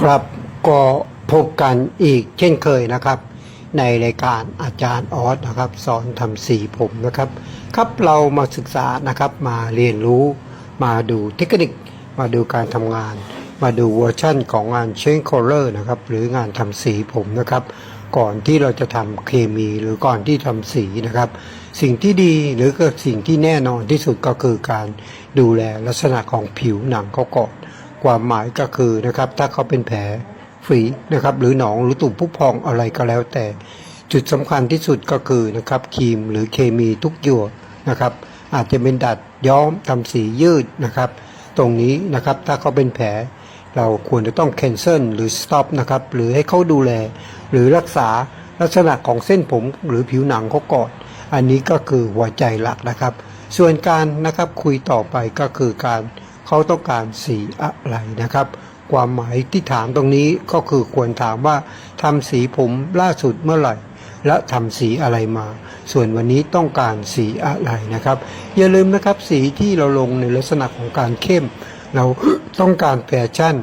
ครับก็พบกันอีกเช่นเคยนะครับ ในรายการอาจารย์ออสนะครับ สอนทำสีผมนะครับ ครับเรามาศึกษานะครับมาเรียนรู้ มาดูเทคนิค มาดูการทำงาน มาดูเวอร์ชั่นของงานเชนคอลเลอร์นะครับหรืองานทำสีผมนะครับ ก่อนที่เราจะทำเคมีหรือก่อนที่ทำสีนะครับ สิ่งที่ดีหรือก็สิ่งที่แน่นอนที่สุดก็คือการดูแลลักษณะของผิวหนังเขาก่อน ความหมายก็คือนะครับ ถ้าเขาเป็นแผลฝีนะครับ หรือหนองหรือตุ่มผู้พองอะไรก็แล้วแต่ จุดสำคัญที่สุดก็คือนะครับครีมหรือเคมีทุกหยวดนะครับ อาจจะเป็นดัดย้อมทำสียืดนะครับ ตรงนี้นะครับถ้าเขาเป็นแผล เราควรจะต้อง cancel หรือ stop นะครับหรือให้เขาดูแล หรือรักษาลักษณะของเส้นผมหรือผิวหนังเขาก่อนอันนี้ก็คือหัวใจหลักนะครับ ส่วนการนะครับคุยต่อไปก็คือการ เขาต้องการสีอะไรนะครับ ความหมายที่ถามตรงนี้ก็คือควรถามว่าทำสีผมล่าสุดเมื่อไหร่ และทำสีอะไรมา ส่วนวันนี้ต้องการสีอะไรนะครับ อย่าลืมนะครับสีที่เราลงในลักษณะของการเข้ม เราต้องการแฟชั่น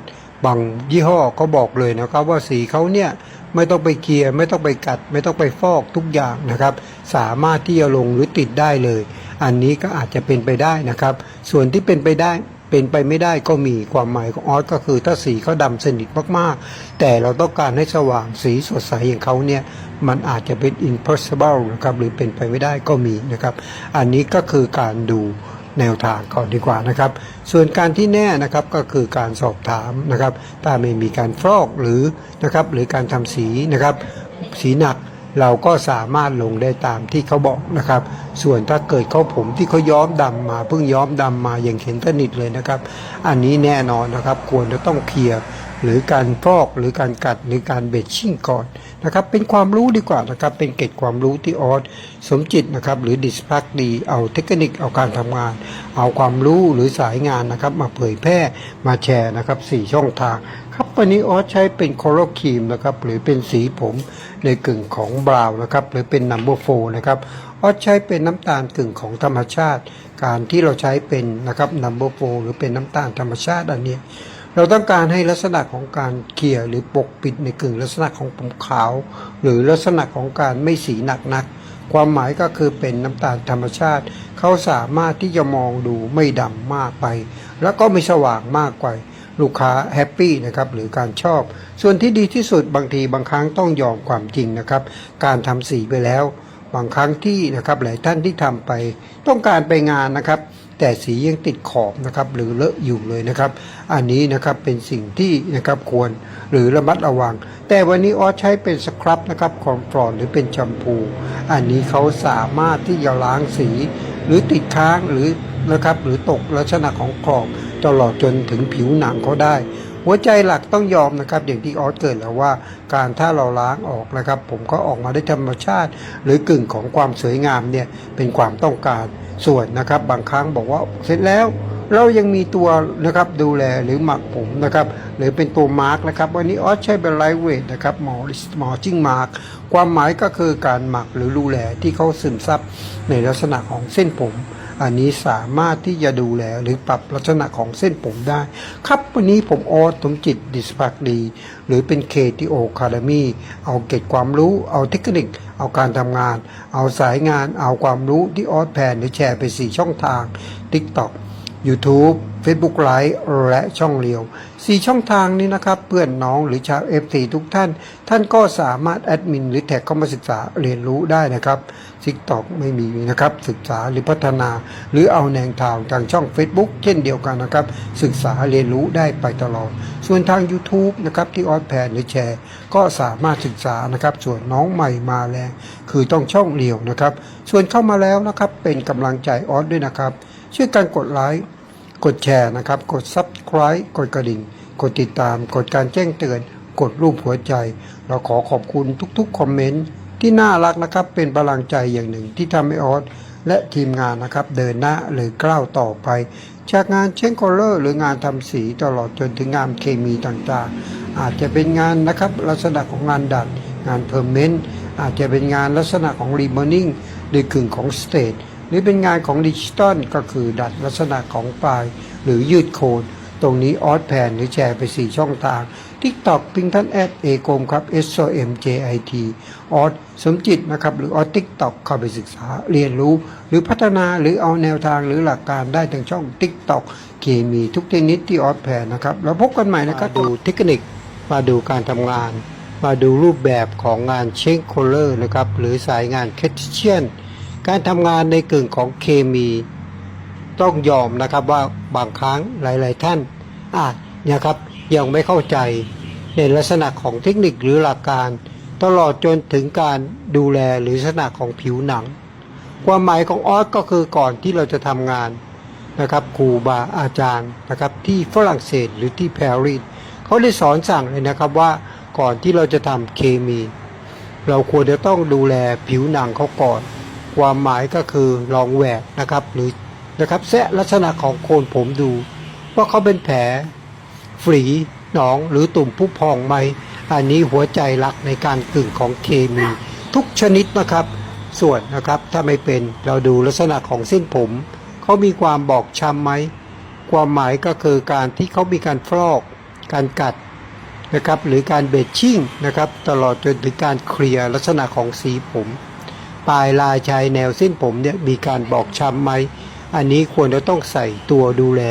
บางยี่ห้อก็บอกเลยนะครับว่าสีเขาเนี่ยไม่ต้องไปเคลียร์ไม่ต้องไปกัด ไม่ต้องไปฟอกทุกอย่างนะครับ สามารถที่จะลงหรือติดได้เลย อันนี้ก็อาจจะเป็นไปได้นะครับ ส่วนที่เป็นไปได้ เป็นไปไม่ได้ก็มีความหมายของออสก็คือถ้าสีเขาดำสนิทมากๆ แต่เราต้องการให้สว่างสีสดใสอย่างเขาเนี่ย มันอาจจะเป็น impossible นะครับหรือเป็นไปไม่ได้ก็มีนะครับ อันนี้ก็คือการดูแนวทางก่อนดีกว่านะครับ ส่วนการที่แน่นะครับก็คือการสอบถามนะครับ ถ้าไม่มีการฟอกหรือนะครับหรือการทำสีนะครับ สีหนัก เราก็สามารถลงได้ตามที่เขาบอกนะครับ ส่วนถ้าเกิดเขาผมที่เขาย้อมดำมาเพิ่งย้อมดำมาอย่างเห็นสนิทเลยนะครับ อันนี้แน่นอนนะครับควรจะต้องเคลียร์หรือการฟอกหรือการกัดหรือการเบดชิ่งก่อนนะครับ เป็นความรู้ดีกว่านะครับ เป็นเกร็ดความรู้ที่ออสสมจิตนะครับ หรือดิสพักดีเอาเทคนิคเอาการทำงาน เอาความรู้หรือสายงานนะครับ มาเผยแพร่มาแชร์นะครับสี่ช่องทาง วันนี้ออสใช้เป็นคโรครีมนะครับหรือเป็นสีผมในกึ่งของบราวนะครับหรือเป็นนัมเบอร์โฟนะครับออสใช้เป็นน้ำตาลกึ่งของธรรมชาติ การที่เราใช้เป็นนะครับนัมเบอร์โฟหรือเป็นน้ำตาลธรรมชาติอันนี้เราต้องการให้ลักษณะของการเขี่ยหรือปกปิดในกึ่งลักษณะของผมขาว หรือลักษณะของการไม่สีหนักนัก ความหมายก็คือเป็นน้ำตาลธรรมชาติ เขาสามารถที่จะมองดูไม่ดำมากไป แล้วก็ไม่สว่างมากไป ลูกค้าแฮปปี้นะครับหรือการชอบ ส่วนที่ดีที่สุดบางทีบางครั้งต้องยอมความจริงนะครับ การทำสีไปแล้ว บางครั้งที่นะครับหลายท่านที่ทำไป ต้องการไปงานนะครับ แต่สียังติดขอบนะครับหรือเลอะอยู่เลยนะครับ อันนี้นะครับเป็นสิ่งที่นะครับควรหรือระมัดระวัง แต่วันนี้ออสใช้เป็นสครับนะครับคอมฟรอนหรือเป็นแชมพู อันนี้เขาสามารถที่จะล้างสี หรือติดค้างหรือนะครับหรือตกลักษณะของขอบ ตลอดจนถึงผิวหนังเขาได้ หัวใจหลักต้องยอมนะครับ อย่างที่ออสเกิดแล้วว่า การถ้าเราล้างออกนะครับ ผมก็ออกมาได้ธรรมชาติ หรือกึ่งของความสวยงามเนี่ยเป็นความต้องการส่วนนะครับ บางครั้งบอกว่าเสร็จแล้ว เรายังมีตัวนะครับดูแลหรือหมักผมนะครับหรือเป็นตัวมาร์กนะครับวันนี้ออสใช้เป็นไลท์เวทนะครับหมอหมอจิ้งมาร์กความหมายก็คือการหมักหรือดูแลที่เขาซึมซับในลักษณะของเส้นผม อันนี้สามารถที่จะดูแลหรือปรับลักษณะของเส้นผมได้ ครับวันนี้ผมออสสมจิตดิสพักดี หรือเป็น KTO Academy เอาเกร็ดความรู้เอาเทคนิคเอาการทำงาน เอาสายงาน เอาความรู้ที่ออสแพนหรือแชร์ไป 4 ช่องทาง TikTok YouTube Facebook Live และช่องเรียว 4 ช่องทางนี้นะครับ เพื่อนน้องหรือชาว FC ทุกท่าน ท่านก็สามารถแอดมินหรือแท็กเข้ามาศึกษาเรียนรู้ได้นะครับ TikTok ไม่มีนะครับ ศึกษาหรือพัฒนา หรือเอาแนวทางทางช่อง Facebook เช่นเดียวกันนะครับ ศึกษาเรียนรู้ได้ไปตลอด ส่วนทาง YouTube นะครับที่ออสแพนหรือแชร์ ก็สามารถศึกษานะครับ ส่วนน้องใหม่มาแรงคือต้องช่องเรียวนะครับ ส่วนเข้ามาแล้วนะครับเป็นกำลังใจออสด้วยนะครับช่วยกันกดไลค์ กดแชร์นะครับ กด Subscribe กดกระดิ่ง กดติดตาม กดการแจ้งเตือน กดรูปหัวใจ เราขอขอบคุณทุกๆ คอมเมนต์ที่น่ารักนะครับ เป็นพลังใจอย่างหนึ่งที่ทำให้ออสและทีมงานนะครับ เดินหน้าหรือก้าวต่อไป จากงานเช่นคอลเลอร์หรืองานทำสีตลอดจนถึงงานเคมีต่างๆ อาจจะเป็นงานนะครับลักษณะของงานดัด งานเพอร์เมนต์อาจจะเป็นงานลักษณะของรีมอนิ่งหรือกึ่งของสเตท หรือเป็นงานของดิจิตอลก็คือดัดลักษณะของปลาย หรือยืดโคน ตรงนี้ออสแพนหรือแชร์ไป 4 ช่องทาง TikTok พิงทันแอดเอกมครับ S O M J I T ออสสมจิตนะครับ หรือออส TikTok เข้าไปศึกษาเรียนรู้ หรือพัฒนาหรือเอาแนวทางหรือหลักการได้ทางช่อง TikTok เคมีทุกเทคนิคที่ออสแพนนะครับแล้วพบกันใหม่นะครับดูเทคนิคมาดูการทำงาน มาดูรูปแบบของงานเชงโคลเลอร์นะครับหรือสายงานแคทเชียน การทำงานในกึ่งของเคมีต้องยอมนะครับว่าบางครั้งหลาย ๆ ท่านอาจนะครับยังไม่เข้าใจในลักษณะของเทคนิคหรือหลักการ ตลอดจนถึงการดูแลหรือลักษณะของผิวหนัง ความหมายของออสก็คือก่อนที่เราจะทำงานนะครับครูบาอาจารย์นะครับที่ฝรั่งเศสหรือที่ปารีสเขาได้สอนสั่งเลยนะครับว่าก่อนที่เราจะทำเคมี เราควรจะต้องดูแลผิวหนังเขาก่อน ความหมายก็คือลองแหวกนะครับ หรือนะครับแซะลักษณะของโคนผมดู ว่าเขาเป็นแผลฝีหนองหรือตุ่มผู้พองไหมอันนี้หัวใจหลักในการกึ่งของเคมี ทุกชนิดนะครับ ส่วนนะครับถ้าไม่เป็นเราดูลักษณะของเส้นผมเขามีความบอบช้ำไหมความหมายก็คือการที่เขามีการฟลอก การกัดนะครับหรือการเบดชิ่งนะครับตลอดจนถึงการเคลียร์ลักษณะของสีผม ปลายลายชายแนวเส้นผมเนี่ยมีการบอกช้ำไหม อันนี้ควรจะต้องใส่ตัวดูแล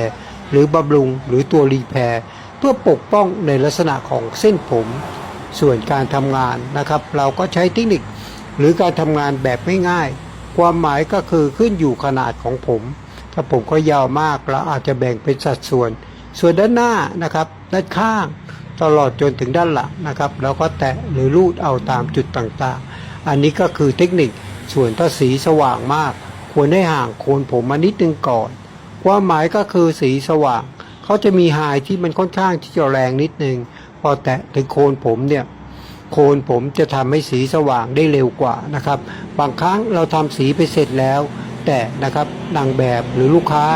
หรือบำรุงหรือตัวรีแพร์เพื่อปกป้องในลักษณะของเส้นผม ส่วนการทำงานนะครับ เราก็ใช้เทคนิค หรือการทำงานแบบง่ายๆความหมายก็คือขึ้นอยู่ขนาดของผม ถ้าผมก็ยาวมากเราอาจจะแบ่งเป็นสัดส่วน ส่วนด้านหน้านะครับด้านข้างตลอดจนถึงด้านหลังนะครับ แล้วก็แตะหรือลูดเอาตามจุดต่างๆ อันนี้ก็คือเทคนิค ส่วนถ้าสีสว่างมาก ควรให้ห่างโคนผมมานิดนึงก่อนความหมายก็คือสีสว่าง เขาจะมีไฮที่มันค่อนข้างที่จะแรงนิดนึง พอแตะถึงโคนผมเนี่ยโคนผมจะทำให้สีสว่างได้เร็วกว่านะครับ บางครั้งเราทำสีไปเสร็จแล้ว แต่นะครับนางแบบหรือลูกค้า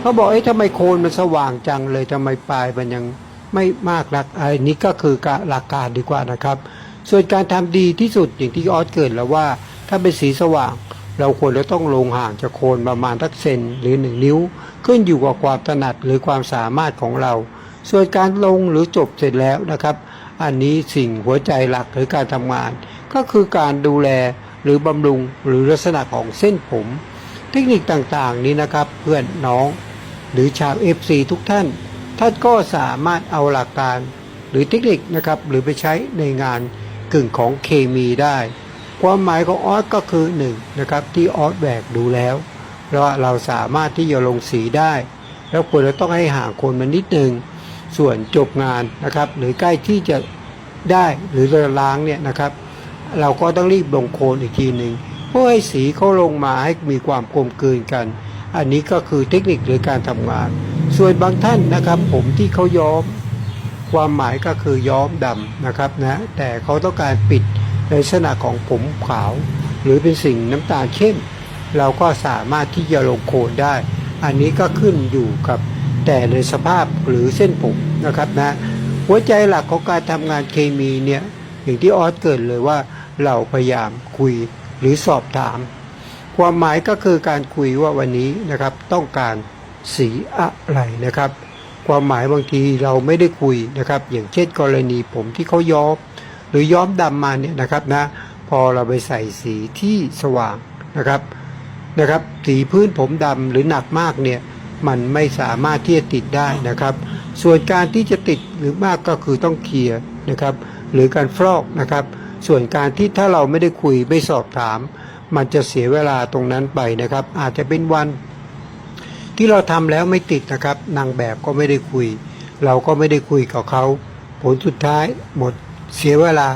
เขาบอกเอ๊ะทำไมโคนมันสว่างจังเลยทำไมปลายมันยังไม่มากนักอันนี้ก็คือหลักการดีกว่านะครับ ส่วนการทำดีที่สุดอย่างที่ออสเกิดแล้วว่า ถ้าเป็นสีสว่าง เราควรจะต้องลงห่างจากโคนประมาณทักเซนหรือหนึ่งนิ้ว ขึ้นอยู่กับความถนัดหรือความสามารถของเรา ส่วนการลงหรือจบเสร็จแล้วนะครับ อันนี้สิ่งหัวใจหลักหรือการทำงาน ก็คือการดูแลหรือบำรุงหรือลักษณะของเส้นผม เทคนิคต่างๆนี้นะครับเพื่อนน้อง หรือชาว FC ทุกท่าน ท่านก็สามารถเอาหลักการ หรือเทคนิคนะครับหรือไปใช้ในงานกึ่งของเคมีได้ ความหมายของออสก็คือหนึ่งนะครับที่ออสแบกดูแล้วเราเราสามารถที่จะลงสีได้ แล้วควรจะต้องให้ห่างคนมันนิดนึงส่วนจบงานนะครับหรือใกล้ที่จะได้หรือจะล้างเนี่ยนะครับ เราก็ต้องรีบลงโคนอีกทีหนึ่งเพื่อให้สีเขาลงมาให้มีความกลมกลืนกัน อันนี้ก็คือเทคนิคหรือการทำงาน ส่วนบางท่านนะครับ ผมที่เขาย้อม ความหมายก็คือย้อมดำนะครับนะแต่เขาต้องการปิด ในลักษณะของผมขาว หรือเป็นสิ่งน้ำตาลเข้ม เราก็สามารถที่จะลงโคนได้ อันนี้ก็ขึ้นอยู่กับแต่ในสภาพหรือเส้นผมนะครับนะหัวใจหลักของการทำงานเคมีเนี่ยอย่างที่ออสเกิดเลยว่าเราพยายามคุยหรือสอบถาม ความหมายก็คือการคุยว่าวันนี้นะครับต้องการสีอะไรนะครับ ความหมายบางทีเราไม่ได้คุยนะครับ อย่างเช่นกรณีผมที่เขาย้อม รือย้อมดำมาเนี่ยนะครับนะพอเราไปใส่สีที่สว่างนะครับนะครับ สีพื้นผมดำหรือหนักมากเนี่ยมันไม่สามารถที่จะติดได้นะครับ ส่วนการที่จะติดหรือมากก็คือต้องเคลียร์นะครับ หรือการฟอกนะครับ ส่วนการที่ถ้าเราไม่ได้คุยไม่สอบถาม มันจะเสียเวลาตรงนั้นไปนะครับ อาจจะเป็นวัน ที่เราทำแล้วไม่ติดนะครับนางแบบก็ไม่ได้คุย เราก็ไม่ได้คุยกับเขา ผลสุดท้ายหมด เสียเวลา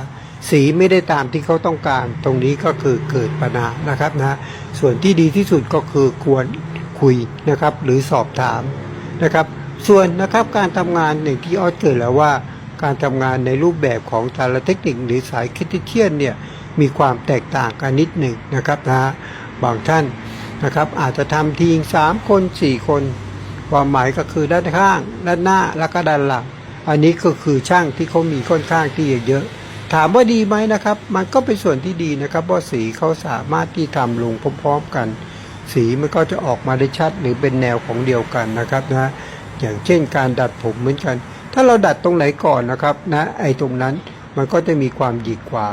สีไม่ได้ตามที่เขาต้องการ ตรงนี้ก็คือเกิดปัญหานะครับนะส่วนที่ดีที่สุดก็คือควรคุยนะครับ หรือสอบถามนะครับ ส่วนนะครับการทำงานอย่างที่ออสเกิดแล้วว่า การทำงานในรูปแบบของแต่ละเทคนิคหรือสายคิดเทียนเนี่ยมีความแตกต่างกันนิดหนึ่งนะครับนะบางท่านนะครับ อาจจะทำทีงสามคนสี่คน ความหมายก็คือด้านข้าง ด้านหน้าแล้วก็ด้านหลัง อันนี้ก็คือช่างที่เขามีค่อนข้างที่จะเยอะ ถามว่าดีไหมนะครับ มันก็เป็นส่วนที่ดีนะครับเพราะสีเขาสามารถที่ทำลงพร้อมๆกัน สีมันก็จะออกมาได้ชัดหรือเป็นแนวของเดียวกันนะครับนะอย่างเช่นการดัดผมเหมือนกัน ถ้าเราดัดตรงไหนก่อนนะครับนะไอ้ตรงนั้นมันก็จะมีความหยิกกว่า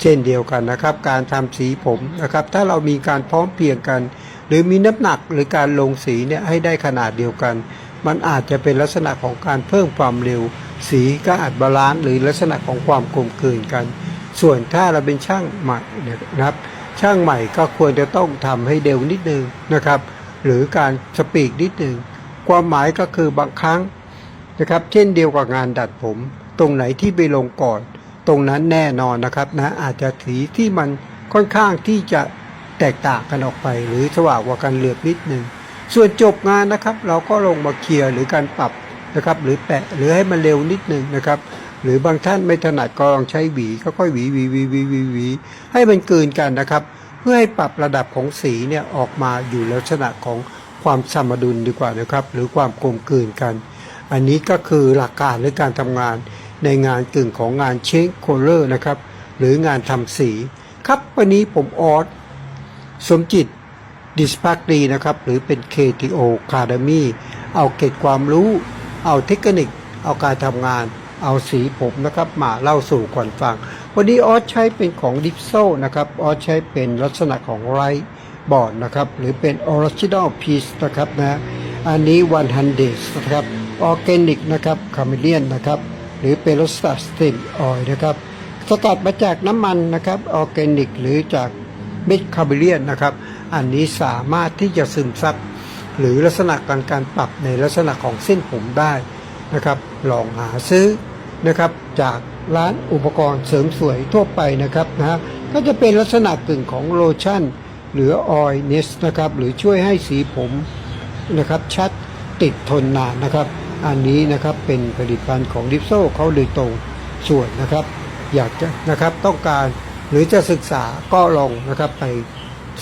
เช่นเดียวกันนะครับ การทำสีผมนะครับ ถ้าเรามีการพร้อมเพียงกัน หรือมีน้ำหนักหรือการลงสีเนี่ยให้ได้ขนาดเดียวกัน มันอาจจะเป็นลักษณะของการเพิ่มความเร็ว สีก็อาจบาลานซ์หรือลักษณะของความกลมกลืนกัน ส่วนถ้าเราเป็นช่างใหม่นะครับ ช่างใหม่ก็ควรจะต้องทำให้เร็วนิดนึงนะครับ หรือการสปีกนิดนึงความหมายก็คือบางครั้งนะครับ เช่นเดียวกับงานดัดผม ตรงไหนที่ไปลงก่อน ตรงนั้นแน่นอนนะครับนะอาจจะสีที่มันค่อนข้างที่จะแตกต่างกันออกไป หรือสว่างกว่ากันเหลือบนิดนึง ส่วนจบงานนะครับ เราก็ลงมาเคลียร์หรือการปรับนะครับ หรือแปะหรือให้มันเร็วนิดนึงนะครับ หรือบางท่านไม่ถนัดก็ลองใช้หวีก็ค่อยหวีหวีหวีหวีหวีหวีให้มันเกินกันนะครับ เพื่อให้ปรับระดับของสีเนี่ยออกมาอยู่ลักษณะของความสมดุลดีกว่านะครับ หรือความกลมกลืนกัน อันนี้ก็คือหลักการหรือการทำงานในงานกึ่งของงานเชคโคเลอร์นะครับ หรืองานทำสี ครับวันนี้ผมออสสมจิต ดิสพักดีนะครับ หรือเป็น KTO Academy เอาเกร็ดความรู้ เอาเทคนิค เอาการทำงาน เอาสีผมนะครับ มาเล่าสู่ก่อนฟัง วันนี้ออสใช้เป็นของดิฟโซนะครับ ออสใช้เป็นลักษณะของไรบอร์ดนะครับ หรือเป็น Original Piece นะครับนะ อันนี้100นเดสนะครับ ออร์แกนิกนะครับคาเมเลียนนะครับ หรือเป็นรสสติมออยนะครับ สกัดมาจากน้ำมันนะครับ ออร์แกนิกหรือจากเม็ดคาเมเลียนนะครับ อันนี้สามารถที่จะซึมซับหรือลักษณะการการปรับในลักษณะของเส้นผมได้นะครับ ลองหาซื้อนะครับจากร้านอุปกรณ์เสริมสวยทั่วไปนะครับนะก็จะเป็นลักษณะกึ่งของโลชั่น หรือออยเนสนะครับหรือช่วยให้สีผมนะครับชัดติดทนนานนะครับ อันนี้นะครับเป็นผลิตภัณฑ์ของดิฟโซเขาโดยตรงส่วนนะครับ อยากจะนะครับต้องการหรือจะศึกษาก็ลองนะครับไป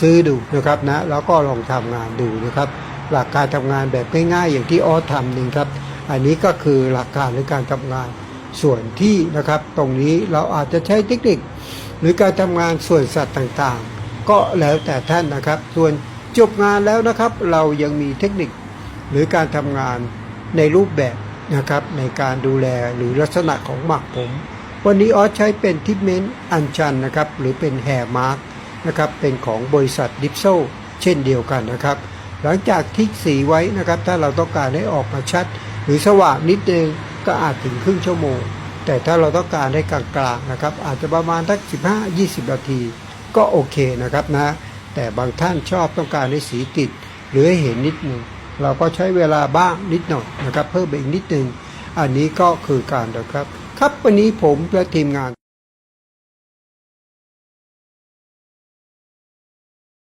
ซื้อดูนะครับนะแล้วก็ลองทำงานดูนะครับ หลักการทำงานแบบง่ายๆ อย่างที่ออสทำหนึ่งครับ อันนี้ก็คือหลักการในการทำงานส่วนที่นะครับ ตรงนี้เราอาจจะใช้เทคนิค หรือการทำงานส่วนสัตว์ต่างๆ ก็แล้วแต่ท่านนะครับ ส่วนจบงานแล้วนะครับ เรายังมีเทคนิคหรือการทำงานในรูปแบบนะครับ ในการดูแลหรือลักษณะของหมักผม วันนี้ออสใช้เป็นทิปเมนต์อันชันนะครับ หรือเป็นแฮร์มาร์ก นะครับเป็นของบริษัทดิฟโซเช่นเดียวกันนะครับ หลังจากทิกสีไว้นะครับถ้าเราต้องการให้ออกมาชัด หรือสว่างนิดนึงก็อาจถึงครึ่งชั่วโมง แต่ถ้าเราต้องการให้กลางๆนะครับอาจจะประมาณสัก15-20 นาที ก็โอเคนะครับนะแต่บางท่านชอบต้องการให้สีติด หรือให้เห็นนิดหนึ่งเราก็ใช้เวลาบ้างนิดหน่อยนะครับ เพิ่มไปอีกนิดหนึ่งอันนี้ก็คือการนะครับ ครับวันนี้ผมและทีมงาน